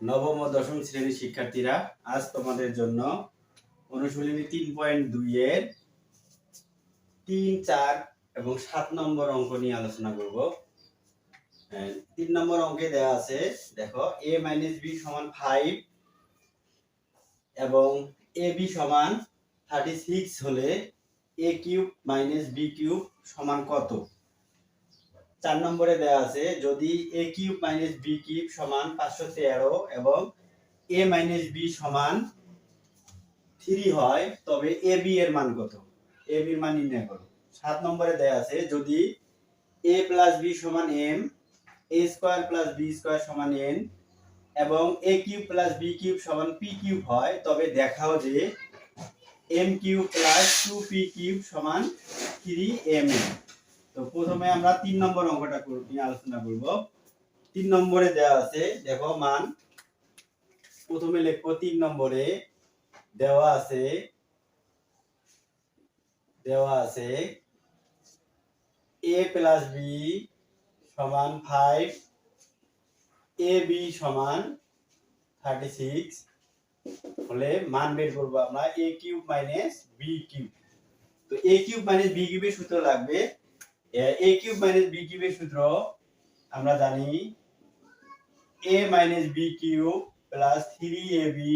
নবম ও দশম শ্রেণির শিক্ষার্থীরা আজ তোমাদের জন্য অনুশীলনী তিন পয়েন্ট দুই এর তিন চার এবং সাত নম্বর অঙ্ক নিয়ে আলোচনা করব। আহ, তিন নম্বর অঙ্কে দেওয়া আছে দেখো এ মাইনাস বি সমান ফাইভ এবং এ বি সমান থার্টি সিক্স হলে A cube minus B cube সমান কত? চার নম্বরে দেওয়া আছে, যদি A cube minus B cube সমান পাঁচশো তেরো এবং এ মাইনাস বি সমান থ্রি হয়, তবে এ বি এর মান কত? এ বির মান নির্ণয় করো। সাত নম্বরে দেওয়া আছে, যদি এ প্লাস বি সমান M A square plus B square সমান এন এবং A cube plus B cube সমান পি কিউব হয়, তবে দেখাও যে M cube plus two P cube সমান থ্রি এম এন তো প্রথমে আমরা তিন নম্বর অঙ্কটা নিয়ে আলোচনা করব। তিন নম্বরে দেওয়া আছে, দেখো মান। প্রথমে লিখব তিন নম্বরে দেওয়া আছে দেওয়া আছে এ প্লাস বি সমান ফাইভ এ বি সমান থার্টি সিক্স হলে মান বের করব আমরা A cube minus B cube তো এ কিউব মাইনাস বি কিউবের সূত্র লাগবে এ কিউব মাইনাস বি কিউবের সূত্র আমরা জানি A minus B cube plus three A B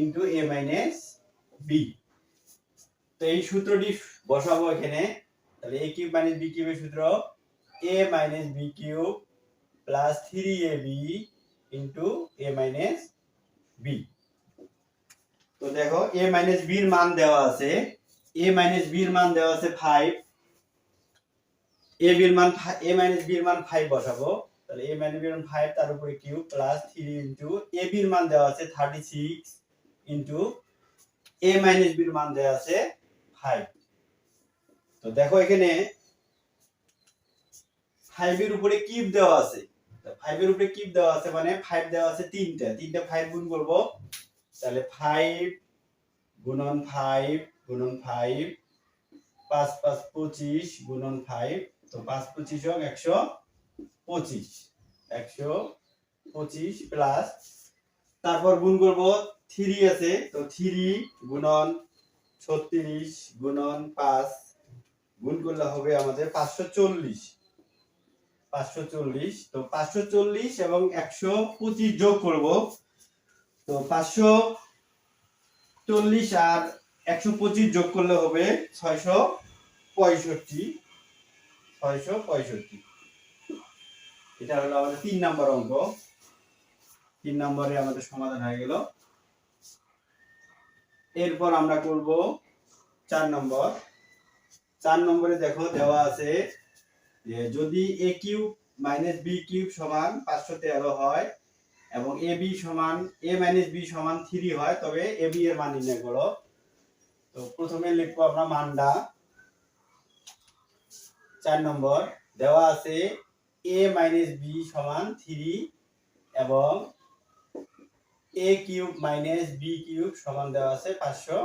into A minus B তো এই সূত্রটি বসাবো এখানে। তাহলে এ কিউব মাইনাস বি কিউবের সূত্র A minus B cube plus three A B into A minus B তো দেখো এ মাইনাস বির মান দেওয়া আছে। এ মাইনাস বির মান দেওয়া আছে ফাইভ এ বির মান এ মাইনাস বির মান ফাইভ বসাবো। তাহলে এ মাইনাস বির মান ফাইভ তার উপরে cube plus three into A বির মান দেওয়া আছে thirty six into A minus বির মান দেওয়া আছে ফাইভ তো দেখো এখানে ফাইভের উপরে কিউব দেওয়া আছে। ফাইভের উপরে কিউব দেওয়া আছে মানে ফাইভ দেওয়া আছে তিনটা। তিনটা ফাইভ গুণ করব। তাহলে ফাইভ গুণন ফাইভ গুণন ফাইভ পাঁচ পাঁচ, পঁচিশ, গুণন ফাইভ তো পাঁচ পঁচিশ হোক একশো পঁচিশ। একশো পঁচিশ প্লাস তারপর গুণ করব থ্রি আছে, তো থ্রি গুণন ছত্রিশ গুণন পাঁচ, গুণ করলে হবে আমাদের পাঁচশো চল্লিশ। পাঁচশো চল্লিশ, তো পাঁচশো চল্লিশ এবং একশো পঁচিশ যোগ করব, তো পাঁচশো চল্লিশ আর একশো পঁচিশ যোগ করলে হবে ছয়শো পঁয়ষট্টি। ছয়শো পঁয়ষট্টি। এটা হলো আমাদের তিন নম্বর অঙ্ক। তিন নম্বরে আমাদের সমাধান হয়ে গেল। এরপর আমরা করব চার নম্বর। চার নম্বরে দেখো দেওয়া আছে যে যদি A cube minus B cube সমান পাঁচশো তেরো হয় এবং এ বি সমান এ মাইনাস বি সমান থ্রি হয়, তবে এ বি এর মান নির্ণয় করো। তো প্রথমে লিখব আমরা মানটা। চার নম্বর, দেওয়া আছে এ মাইনাস বি সমান থ্রি এবং A cube minus B cube সমান দেওয়া আছে পাঁচশো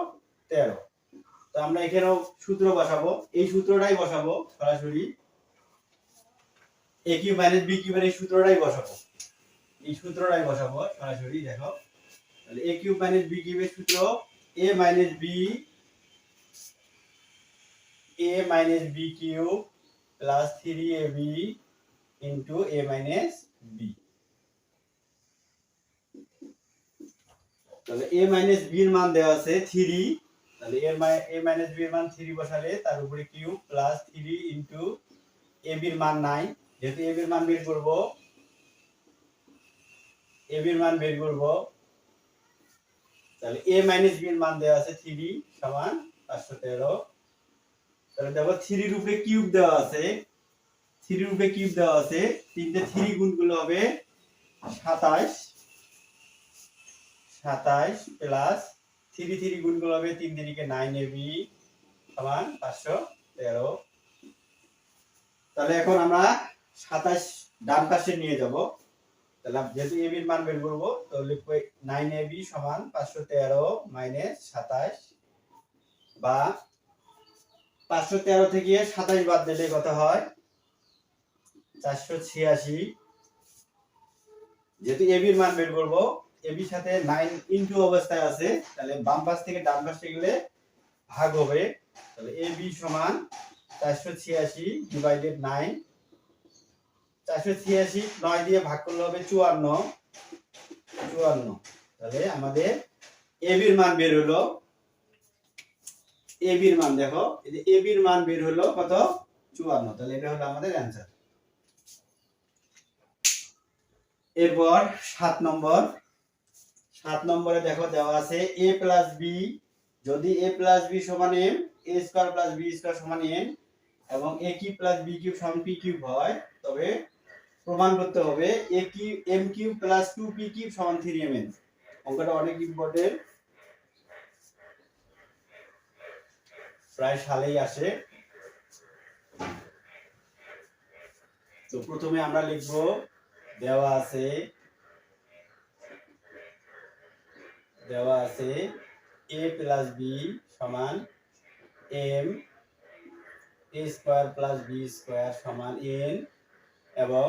তেরো। তো আমরা এখানেও সূত্র বসাবো। এই সূত্রটাই বসাবো সরাসরি। এ কিউব মাইনাস বি কিউবের এই সূত্রটাই বসাবো। এই সূত্রটাই বসাবো সরাসরি, দেখো। তাহলে এ কিউব মাইনাস বি কিউবের সূত্র A minus B A minus B cube plus three A B into A minus B তাহলে এ মাইনাস বির মান দেওয়া আছে থ্রি তাহলে এর এ মাইনাস বির মান থ্রি বসালে তার উপরে cube plus three into A বির মান নাই যেহেতু এ বির মান বের করব এ বির মান বের করব। তাহলে এ মাইনাস বির মান দেওয়া আছে থ্রি সমান পাঁচশো তেরো। তাহলে দেখো থ্রির উপরে কিউব দেওয়া আছে। থ্রির উপরে কিউব দেওয়া আছে। তিনটে থ্রি গুণগুলো হবে সাতাশ। সাতাশ প্লাস থ্রি থ্রি গুণগুলো হবে তিন দিকে নাইন এবি সমান পাঁচশো তেরো। তাহলে এখন আমরা সাতাশ ডান পাশে নিয়ে যাব। তাহলে যেহেতু এবির মান বের করব তো লিখব নাইন এবি সমান পাঁচশো তেরো মাইনাস সাতাশ বা পাঁচশো তেরো থেকে সাতাশ বাদ দিলে কত হয়? চারশো ছিয়াশি। যেহেতু এবির মান বের করব এবির সাথে নাইন ইনটু অবস্থায় আছে, তাহলে বাম পাশ থেকে ডান পাশে গেলে ভাগ হবে। তাহলে এ বি সমান চারশো ছিয়াশি ডিভাইডেড নাইন চারশো ছিয়াশি নয় দিয়ে ভাগ করলে হবে চুয়ান্ন। চুয়ান্ন। তাহলে আমাদের এবির মান বের হলো এবির মান দেখো। এই যে মান বের হলো কত? চুয়ান্ন। তাহলে এটা হলো আমাদের অ্যান্সার এরপর সাত নম্বর। সাত নম্বরে দেখো দেওয়া আছে এ প্লাস বি যদি এ প্লাস বি সমান M A square plus B square সমান এন এবং A cube plus B cube সমান পি কিউব হয়, তবে প্রমাণ করতে হবে A cube M cube plus two P cube সমান থ্রি এম এন অঙ্কটা অনেক ইম্পর্টেন্ট প্রায় সালেই আসে। তো প্রথমে আমরা লিখব, দেওয়া আছে দেওয়া আছে এ প্লাস বি সমান M A square plus B square সমান এন এবং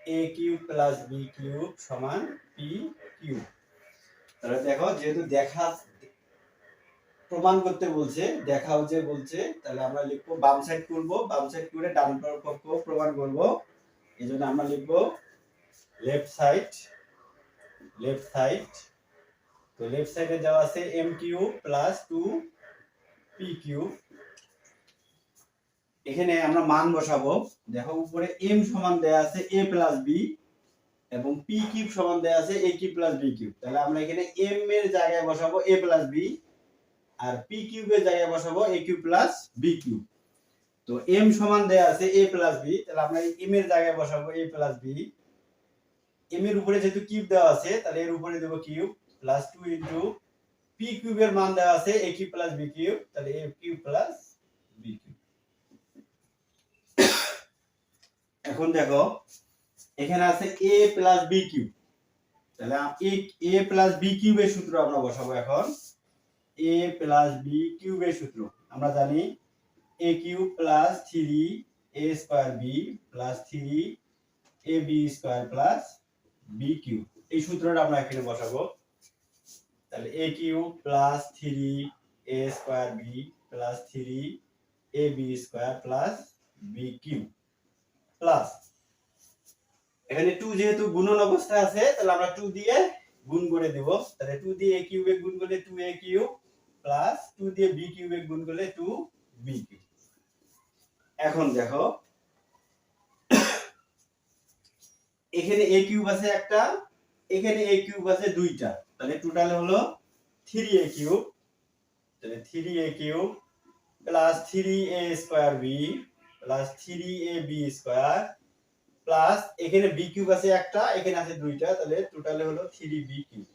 A cube plus B cube সমান পি কিউব তাহলে দেখো, যেহেতু দেখা প্রমাণ করতে বলছে, দেখাও যে বলছে, তাহলে আমরা লিখব বাম সাইড করব, বাম সাইড করে ডান পক্ষ প্রমাণ করব। এই জন্য আমরা লিখব লেফট সাইড লেফট সাইড তো লেফট সাইডে দেওয়া আছে M cube plus two P cube এখানে আমরা মান বসাবো। দেখো উপরে এম সমান দেয়া আছে এ প্লাস বি এবং পি কিউব সমান দেয়া আছে A cube plus B cube তাহলে আমরা এখানে এম এর জায়গায় বসাবো এ প্লাস বি আর পি কিউবের জায়গায় বসাবো A cube plus B cube তো এম সমান দেয়া আছে এ প্লাস বি তাহলে আমরা এম এর জায়গায় বসাবো এ প্লাস বি এম এর উপরে যেহেতু কিউব দেওয়া আছে, তাহলে এর উপরে দেবো cube plus two into P কিউবের মান দেওয়া আছে A cube plus B cube তাহলে A cube plus B cube এখন দেখো, এখানে আছে এ প্লাস বি কিউব তাহলে এ প্লাস বি কিউবের সূত্র আমরা বসাবো এখন। এ প্লাস বি কিউবের সূত্র। আমরা জানি A cube plus three A square B plus three A B square plus B cube এই সূত্রটা আমরা এখানে বসাবো। তাহলে A cube plus three A square B plus three A B square plus B cube plus এখানে two যেহেতু গুণন অবস্থায় আছে, তাহলে আমরা টু দিয়ে গুণ করে দেব। তাহলে টু দিয়ে এ কিউবে গুণ করলে two A cube plus two দিয়ে বি কিউবে গুণ করলে টু বি এখন দেখো, এখানে এ কিউব আছে একটা, এখানে এ কিউব আছে দুইটা। তাহলে টোটাল হলো থ্রি এ কিউব তাহলে three A cube plus three A square B plus three A B square plus এখানে বি কিউব আছে একটা, এখানে আছে দুইটা, তাহলে টোটালে হলো থ্রি বি কিউব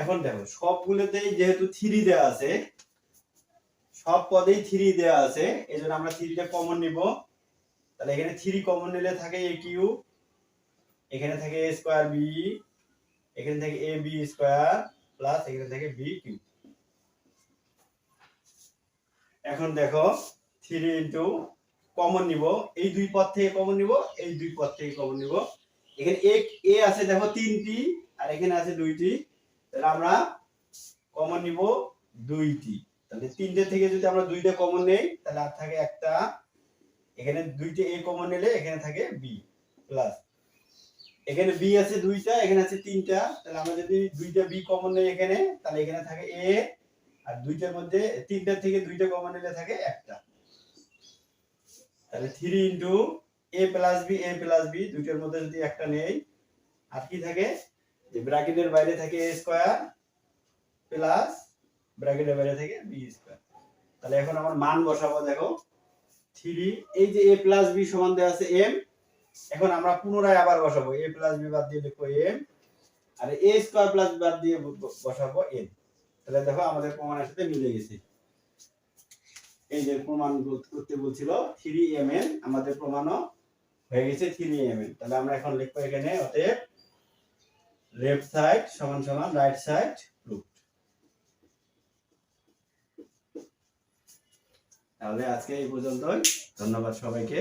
এখন দেখো, সবগুলোতেই যেহেতু থ্রি দেওয়া আছে, সব পদেই থ্রি দেওয়া আছে এই জন্য আমরা থ্রিটা কমন নিব। তাহলে এখানে থ্রি কমন নিলে থাকে এ কিউ এখানে থাকে এ স্কোয়ার বি এখানে থাকে এ বি স্কোয়ার প্লাস এখানে থাকে বি কিউ এখন দেখো থ্রি ইন্টু কমন নিব। এই দুই পদ থেকে কমন নিব, এই দুই পদ থেকে কমন নিব। এখানে এ আছে দেখো তিনটি, আর এখানে আছে দুইটি। তাহলে আমরা কমন নিব দুইটি। তাহলে তিনটে থেকে যদি আমরা দুইটা কমন নেই, তাহলে আর থাকে একটা, এখানে দুইটা এ কমন নিলে এখানে থাকে বি প্লাস এখানে বি আছে দুইটা, এখানে আছে তিনটা। তাহলে আমরা যদি দুইটা বি কমন নেই এখানে, তাহলে এখানে থাকে এ আর দুইটার মধ্যে তিনটার থেকে দুইটা কমন নিলে থাকে একটা। তাহলে three into A plus B A plus B দুইটার মধ্যে যদি একটা নেই, আর কি থাকে? যে ব্র্যাকেটের বাইরে থাকে এ স্কোয়ার প্লাস ব্র্যাকেটের বাইরে থাকে বি স্কোয়ার। তাহলে এখন আমার মান বসাবো, দেখো। থ্রি, এই যে এ প্লাস বি সমান দেওয়া আছে এম এখন আমরা পুনরায় আবার বসাবো। এ প্লাস বি বাদ দিয়ে লিখব এম আর এ স্কোয়ার প্লাস বাদ দিয়ে বসাবো এন তাহলে দেখো আমাদের প্রমাণের সাথে মিলে গেছে। এই যে প্রমাণ করতে বলছিল, থ্রি এম এন আমাদের প্রমাণও হয়ে গেছে থ্রি এম এন তাহলে আমরা এখন লিখব এখানে, অতএব লেফট সাইড সমান সমান রাইট সাইড প্রুফ তাহলে আজকে এই পর্যন্তই। ধন্যবাদ সবাইকে।